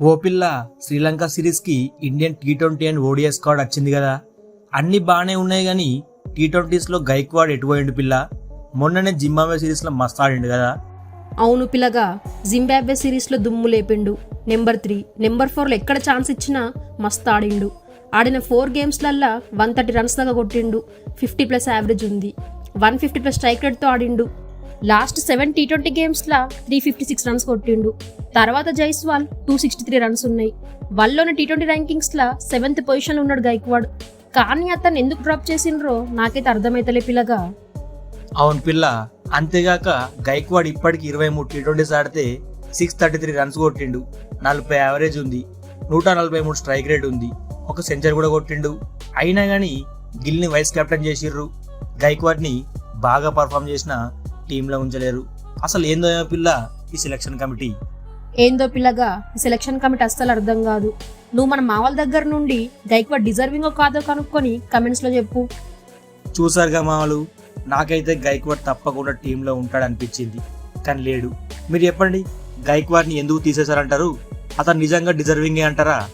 ఓ పిల్ల Sri Lanka సిరీస్కి Indian T twenty and ODI squad వచ్చింది కదా. అన్ని బాగానే ఉన్నాయి కానీ టీ ట్వంటీస్లో గైక్వాడ్ ఎటుపోయిండు పిల్ల? మొన్ననే జింబాబే సిరీస్లో మస్తు ఆడిండు కదా. అవును పిల్లగా జింబాబ్వే సిరీస్లో దుమ్ము లేపిండు. నెంబర్ త్రీ నెంబర్ ఫోర్లో ఎక్కడ ఛాన్స్ ఇచ్చినా మస్తు ఆడిండు. ఆడిన ఫోర్ గేమ్స్లల్లా వన్ థర్టీ రన్స్ దాకా కొట్టిండు. ఫిఫ్టీ ప్లస్ యావరేజ్ ఉంది. వన్ ఫిఫ్టీ ప్లస్ స్ట్రైక్ రేట్తో ఆడిండు. లాస్ట్ సెవెన్ టీ ట్వంటీ గేమ్స్లా త్రీ ఫిఫ్టీ సిక్స్ రన్స్ కొట్టిండు. తర్వాత Jaiswal two sixty three runs ఉన్నాయి. వన్లోని టీ ట్వంటీ ర్యాంకింగ్స్లా సెవెంత్ పొజిషన్లో ఉన్నాడు గైక్వాడ్ కానీ అతను ఎందుకు డ్రాప్ చేసిండ్రో నాకైతే అర్థమైతలే పిల్లగా. అవును పిల్ల అంతేగాక గైక్వాడ్ ఇప్పటికి ఇరవై మూడు టీ ట్వంటీస్ ఆడితే సిక్స్ థర్టీ త్రీ రన్స్ కొట్టిండు. నలభై యావరేజ్ ఉంది. నూట నలభై మూడు స్ట్రైక్ రేట్ ఉంది. ఒక సెంచరీ కూడా కొట్టిండు. అయినా కానీ గిల్ని వైస్ కెప్టెన్ చేసిర్రు. గైక్వాడ్ని బాగా పర్ఫామ్ చేసిన టీంలో ఉంచలేరు. అసలు ఏందో పిల్ల ఈ సెలక్షన్ కమిటీ ఏందో పిల్లగా ఈ సెలక్షన్ కమిటీ అస్సలు అర్థం కాదు. నువ్వు మన మావల దగ్గర నుండి గైక్వాడ్ డిజర్వింగో కాదో కనుక్కొని కమెంట్స్లో చెప్పు. చూసారుగా మామలు నాకైతే గైక్వాడ్ తప్పకుండా టీంలో ఉంటాడు అనిపించింది కానీ లేడు. మీరు చెప్పండి గైక్వాడ్ని ఎందుకు తీసేశారంటారు? అతను నిజంగా డిజర్వింగే అంటారా?